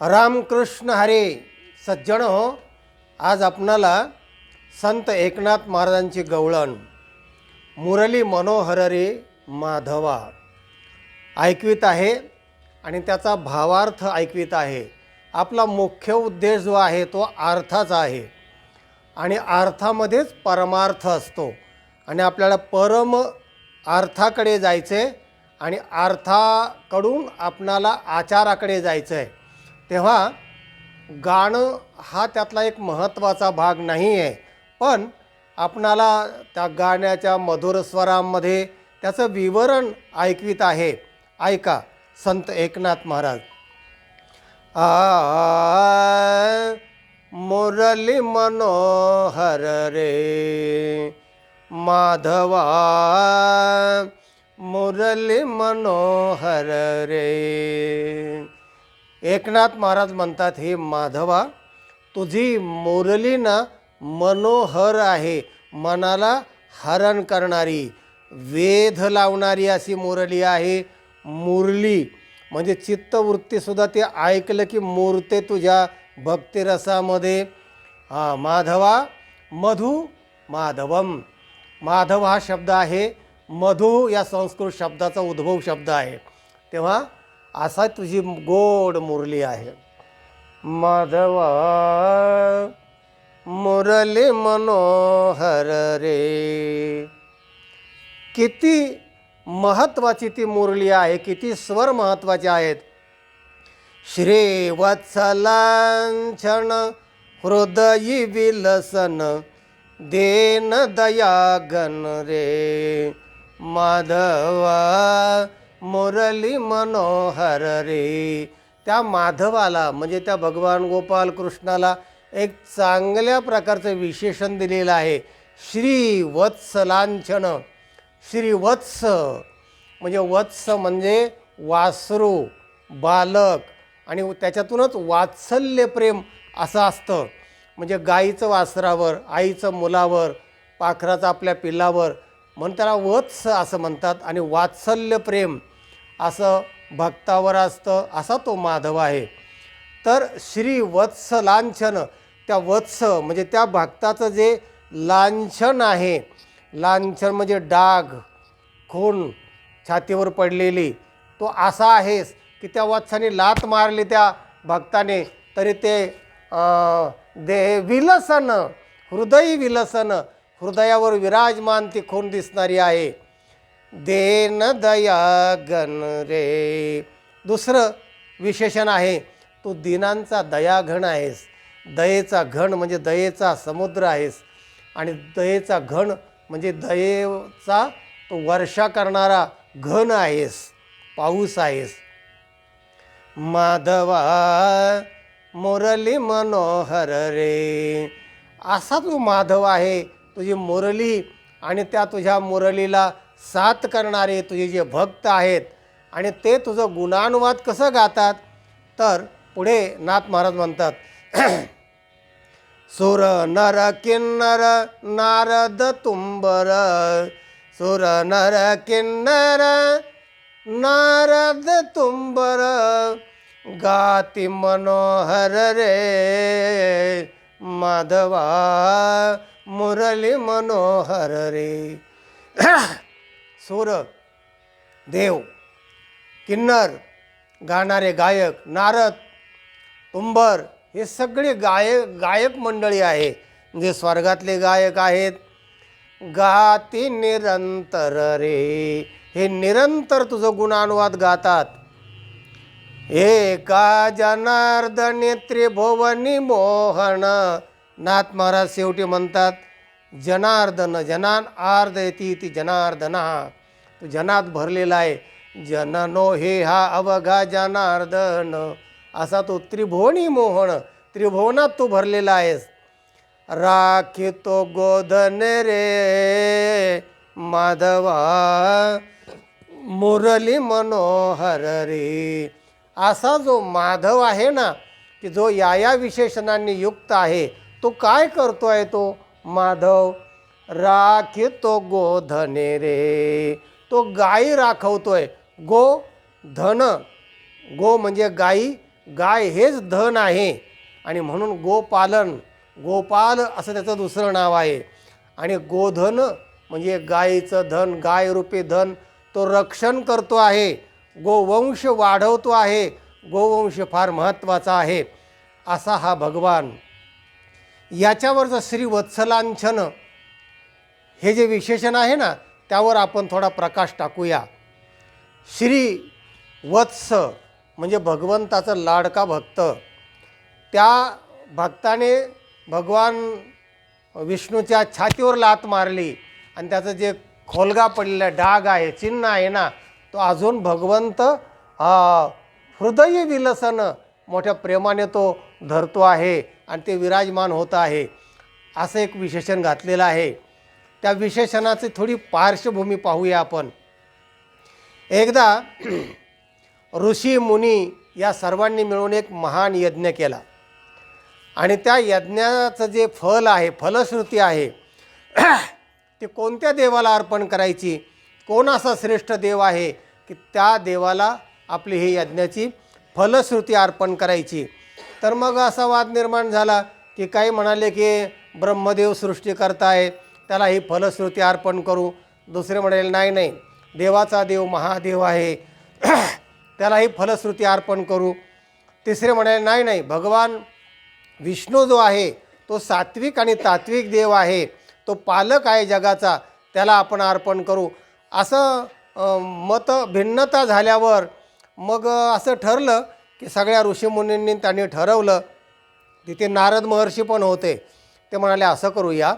रामकृष्ण हरे सज्जन हो. आज आपणाला संत एकनाथ महाराजांची गवळण मुरली मनोहर रे माधवा ऐकवीत आहे आणि त्याचा भावार्थ ऐकवीत आहे. आपला मुख्य उद्देश जो आहे तो अर्थाचा आहे आणि अर्थामध्येच परमार्थ असतो आणि आपल्याला परम अर्थाकडे जायचं आहे आणि अर्थाकडून आपणाला आचाराकडे जायचं आहे तेव्हा गाणं हा त्यातला एक महत्त्वाचा भाग नाही आहे पण आपणाला त्या गाण्याच्या मधुरस्वरामध्ये त्याचं विवरण ऐकवीत आहे. ऐका संत एकनाथ महाराज. आ मुरली मनोहर रे माधवा मुरली मनोहर रे. एकनाथ महाराज म्हणतात हे माधवा तुझी मुरली ना मनोहर आहे मनाला हरण करणारी वेध लावणारी अशी मुरली आहे मुरली. म्हणजे चित्तवृत्तीसुद्धा ते ऐकलं की मूर्ते तुझ्या भक्तिरसामध्ये. हा माधवा मधु माधवम. माधव हा शब्द आहे मधु या संस्कृत शब्दाचा उद्भव शब्द आहे. तेव्हा असा तुझी गोड मुरली आहे. माधवा मुरली मनोहर रे. किती महत्त्वाची ती मुरली आहे किती स्वर महत्त्वाचे आहेत. श्रीवत्सलांछण हृदयी विलसन देन दयागन रे. माधवा मुरली मनोहर रे. त्या माधवाला म्हणजे त्या भगवान गोपाल कृष्णाला एक चांगल्या प्रकारचं विशेषण दिलेलं आहे. श्री वत्सलांछन श्री वत्स म्हणजे वत्स म्हणजे वासरू बालक आणि त्याच्यातूनच वात्सल्य प्रेम असं असतं. म्हणजे गाईचं वासरावर आईचं मुलावर पाखराचं आपल्या पिल्लावर म्हणून त्याला वत्स असं म्हणतात आणि वात्सल्य प्रेम. असं भक्तावर असतं असा तो माधव आहे. तर श्री वत्स लांछन त्या वत्स म्हणजे त्या भक्ताचं जे लांछन आहे लांछन म्हणजे डाग खून छातीवर पडलेली तो असा आहेस की त्या वत्साने लात मारली त्या भक्ताने तरी ते दे विलसन हृदय विलसन हृदयावर विराजमान ती खून दिसणारी आहे. देन दया गण रे. दुसरं विशेषण आहे तू दिनांचा दयाघण आहेस. दयेचा घण म्हणजे दयेचा समुद्र आहेस. आणि दयेचा घण म्हणजे दयेचा तो वर्षा करणारा घन आहेस पाऊस आहेस. माधवा मुरली मनोहर रे. असा तू माधव आहे तुझी मुरली आणि त्या तुझ्या मुरलीला साथ करणारे तुझे जे भक्त आहेत आणि ते तुझं गुणानुवाद कसं गातात? तर पुढे नाथ महाराज म्हणतात सुर नर किन्नर नारद तुंबर सुर नर किन्नर नारद तुंबर गाती मनोहर रे माधवा मुरली मनोहर रे. सुर? देव. किन्नर गाणारे गायक नारद तुंबर हे सगळे गायक गायक मंडळी आहे जे स्वर्गातले गायक आहेत. गाती निरंतर रे. हे निरंतर तुझं गुणानुवाद गातात. एका जनार्दने त्रिभुवनी मोहन. नाथ महाराज शेवटी म्हणतात जनार्दन जनान आर्द येती ती जनार्दन। तो जनात भरलेला आहे जननो हे हा अवघा जनार्दन। असा तो त्रिभुवनी मोहन त्रिभुवनात तू भरलेला आहेस। राखितो गोधन रे माधवा मुरली मनोहर रे। असा जो माधव आहे ना की जो या या विशेषणांनी युक्त आहे तो काय करतो आहे तो? माधव राखितो गोधने रे. तो गायी राखवतोय. गो धन. गो म्हणजे गायी गाय हेच धन आहे. आणि म्हणून गोपालन. गोपाल असं त्याचं दुसरं नाव आहे. आणि गोधन म्हणजे गायीचं धन गायरूपी धन तो रक्षण करतो आहे. गोवंश वाढवतो आहे. गोवंश फार महत्त्वाचा आहे. असा हा भगवान याच्यावरचं श्री वत्सलांछन हे जे विशेषण आहे ना त्यावर आपण थोडा प्रकाश टाकूया. श्री वत्स म्हणजे भगवंताचं लाडका भक्त. त्या भक्ताने भगवान विष्णूच्या छातीवर लात मारली आणि त्याचं जे खोलगा पडलेला डाग आहे चिन्ह आहे ना तो अजून भगवंत हृदय विलसन मोठ्या प्रेमाने तो धरतो आहे आणि ते विराजमान होत आहे. असं एक विशेषण घातलेलं आहे. त्या विशेषणाची थोडी पार्श्वभूमी पाहूया आपण. एकदा ऋषी मुनी या सर्वांनी मिळून एक महान यज्ञ केला. आणि त्या यज्ञाचं जे फल आहे फलश्रुती आहे ती कोणत्या देवाला अर्पण करायची? कोण असा श्रेष्ठ देव आहे की त्या देवाला आपली ही यज्ञाची फलश्रुती अर्पण करायची. तर मग असा वाद निर्माण झाला की काही म्हणाले की ब्रह्मदेव सृष्टी करताय त्याला ही फलश्रुती अर्पण करू. दुसरे म्हणाले नाही नाही देवाचा देव महादेव आहे. त्यालाही फलश्रुती अर्पण करू. तिसरे म्हणाले नाही नाही भगवान विष्णू जो आहे तो सात्विक आणि तात्विक देव आहे. तो पालक आहे जगाचा त्याला आपण अर्पण करू. असं मत भिन्नता झाल्यावर मग असं ठरलं की सगळ्या ऋषीमुनींनी त्यांनी ठरवलं तिथे नारद महर्षी पण होते. ते म्हणाले असं करूया.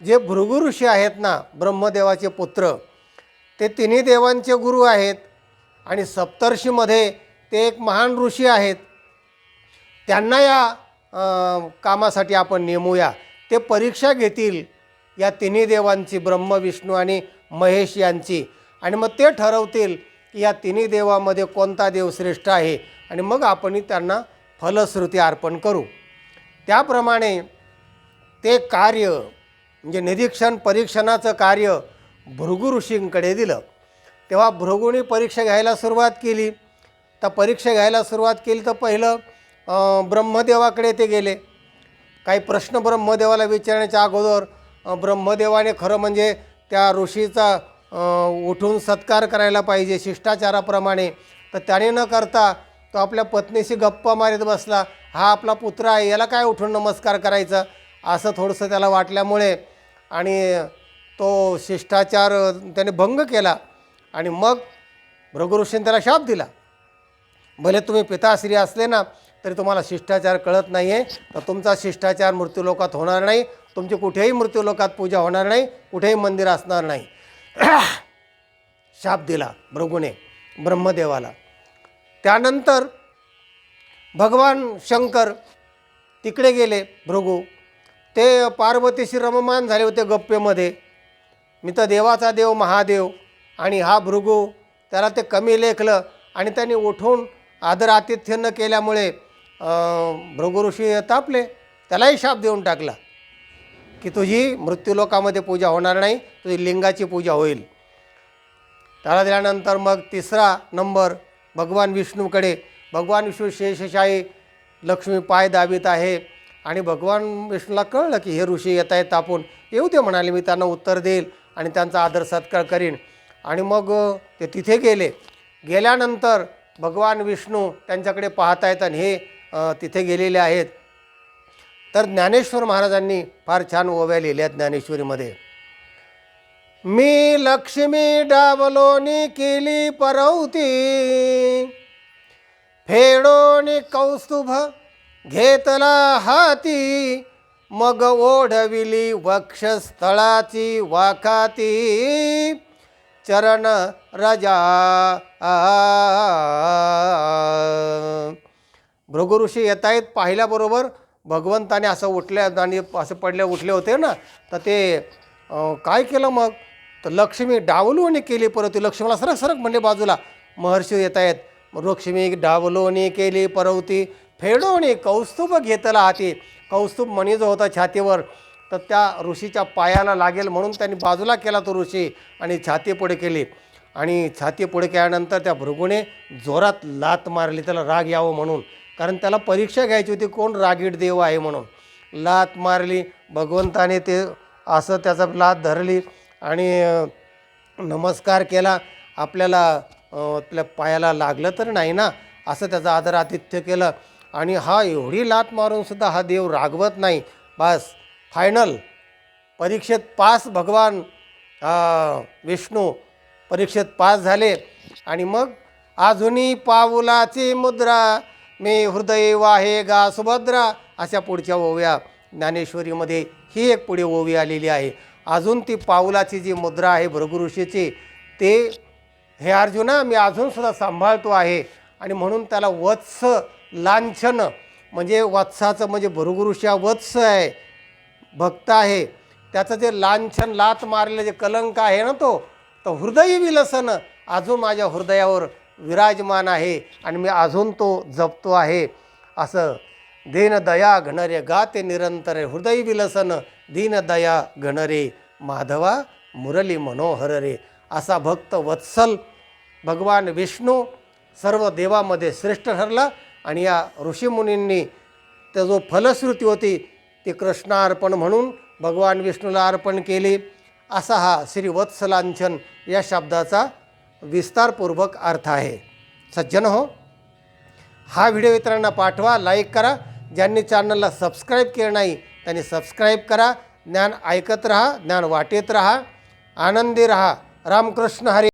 जे भृगु ऋषी आहेत ना ब्रह्मदेवाचे पुत्र ते तिन्ही देवांचे गुरु आहेत आणि सप्तर्षीमध्ये ते एक महान ऋषी आहेत. त्यांना या कामासाठी आपण नेमूया. ते परीक्षा घेतील या तिन्ही देवांची ब्रह्म विष्णू आणि महेश यांची आणि मग ते ठरवतील की या तिन्ही देवामध्ये कोणता देव श्रेष्ठ आहे? आणि मग आपण त्यांना फलश्रुती अर्पण करू. त्याप्रमाणे ते कार्य म्हणजे निरीक्षण परीक्षणाचं कार्य भृगु ऋषींकडे दिलं. तेव्हा भृगुनी परीक्षा घ्यायला सुरुवात केली. तर परीक्षा घ्यायला सुरुवात केली तर पहिलं ब्रह्मदेवाकडे ते गेले. काही प्रश्न ब्रह्मदेवाला विचारण्याच्या अगोदर ब्रह्मदेवाने खरं म्हणजे त्या ऋषीचा उठून सत्कार करायला पाहिजे शिष्टाचाराप्रमाणे. तर त्याने न करता तो आपल्या पत्नीशी गप्पा मारीत बसला. हा आपला पुत्र आहे याला काय उठून नमस्कार करायचा? असं थोडंसं त्याला वाटल्यामुळे आणि तो शिष्टाचार त्याने भंग केला आणि मग भृगुऋषीने त्याला शाप दिला. भले तुम्ही पिताश्री असले ना तरी तुम्हाला शिष्टाचार कळत नाही आहे तर तुमचा शिष्टाचार मृत्यूलोकात होणार नाही. तुमची कुठेही मृत्यूलोकात पूजा होणार नाही. कुठेही मंदिर असणार नाही. शाप दिला भृगूने ब्रह्मदेवाला. त्यानंतर भगवान शंकर तिकडे गेले भृगू. ते पार्वतीशी रममान झाले होते गप्पेमध्ये. मी तर देवाचा देव महादेव. आणि हा भृगू त्याला ते कमी लेखलं आणि त्यांनी उठून आदर आतिथ्य न केल्यामुळे भृगु ऋषी तापले. त्यालाही शाप देऊन टाकला. की तुझी मृत्यूलोकामध्ये पूजा होणार नाही तुझी लिंगाची पूजा होईल. त्याला दिल्यानंतर मग तिसरा नंबर भगवान विष्णूकडे भगवान विष्णू शेषशाही लक्ष्मी पाय दाबीत आहे आणि भगवान विष्णूला कळलं की हे ऋषी येत आहेत तापून. येऊ दे म्हणाले मी त्यांना उत्तर देईल आणि त्यांचा आदर सत्कार करीन. आणि मग ते तिथे गेले. गेल्यानंतर भगवान विष्णू त्यांच्याकडे पाहत आहेत आणि हे तिथे गेलेले आहेत. तर ज्ञानेश्वर महाराजांनी फार छान ओव्या लिहिल्या आहेत ज्ञानेश्वरीमध्ये. मी लक्ष्मी डावलोनी केली परवती फेडोनी कौस्तुभ घेतला हाती मग ओढविली वक्षस्थळाची वाखाती चरण रजा. भृगुऋषी येत आहेत पाहिल्याबरोबर भगवंताने असं उठल्या आणि असं पडले उठले होते ना तर ते काय केलं मग? तर लक्ष्मी डावलोनी केली परवती लक्ष्मीला सरक सरक म्हणले बाजूला. महर्षी येत आहेत. लक्ष्मी डावलोनी केली परवती फेडोनी कौस्तुभ घेतला हाती. कौस्तुभ मणी जो होता छातीवर तर त्या ऋषीच्या पायाला लागेल म्हणून त्यांनी बाजूला केला तो ऋषी आणि छाती पुढे केली. आणि छाती पुढे केल्यानंतर त्या भृगूने जोरात लात मारली त्याला राग यावं म्हणून. कारण त्याला परीक्षा घ्यायची होती कोण रागीट देव आहे म्हणून. लात मारली भगवंताने ते असं त्याचा लात धरली आणि नमस्कार केला. आपल्याला आपल्या पायाला लागलं तर नाही ना असं त्याचं आदर आतिथ्य केलं. आणि हा एवढी लात मारूनसुद्धा हा देव रागवत नाही. बस फायनल. परीक्षेत पास भगवान विष्णू. परीक्षेत पास झाले. आणि मग अजूनही पाऊलाची मुद्रा मी हृदय वाहे गा सुभद्रा अशा पुढच्या ओव्या ज्ञानेश्वरीमध्ये ही एक पुढे ओवी आलेली आहे. अजून ती पाऊलाची जी मुद्रा आहे भृगुऋषीची ते हे अर्जुना मी अजूनसुद्धा सांभाळतो आहे. आणि म्हणून त्याला वत्स लांछन म्हणजे वत्साचं म्हणजे भृगुऋषा वत्स आहे भक्त आहे. त्याचं जे लांछन लात मारलेलं जे कलंक आहे ना तो तर हृदय विलसन अजून माझ्या हृदयावर विराजमान आहे आणि मी अजून तो जपतो आहे. असं दीनदया घणरे गाते निरंतर हृदय विलसन दीनदया घणरे माधवा मुरली मनोहर रे असा भक्त वत्सल भगवान विष्णू सर्व देवामध्ये श्रेष्ठ ठरला आणि या ऋषीमुनींनी त्या जो फलश्रुती होती ती कृष्णार्पण म्हणून भगवान विष्णूला अर्पण केली. असा हा श्री वत्सलांछन या शब्दाचा विस्तारपूर्वक अर्थ आहे. सज्जन हो हा व्हिडिओ इतरांना पाठवा लाईक करा. ज्यांनी चॅनलला सबस्क्राईब केलं नाही त्यांनी सबस्क्राईब करा. ज्ञान ऐकत राहा ज्ञान वाटेत राहा. आनंदी राहा. रामकृष्ण हरी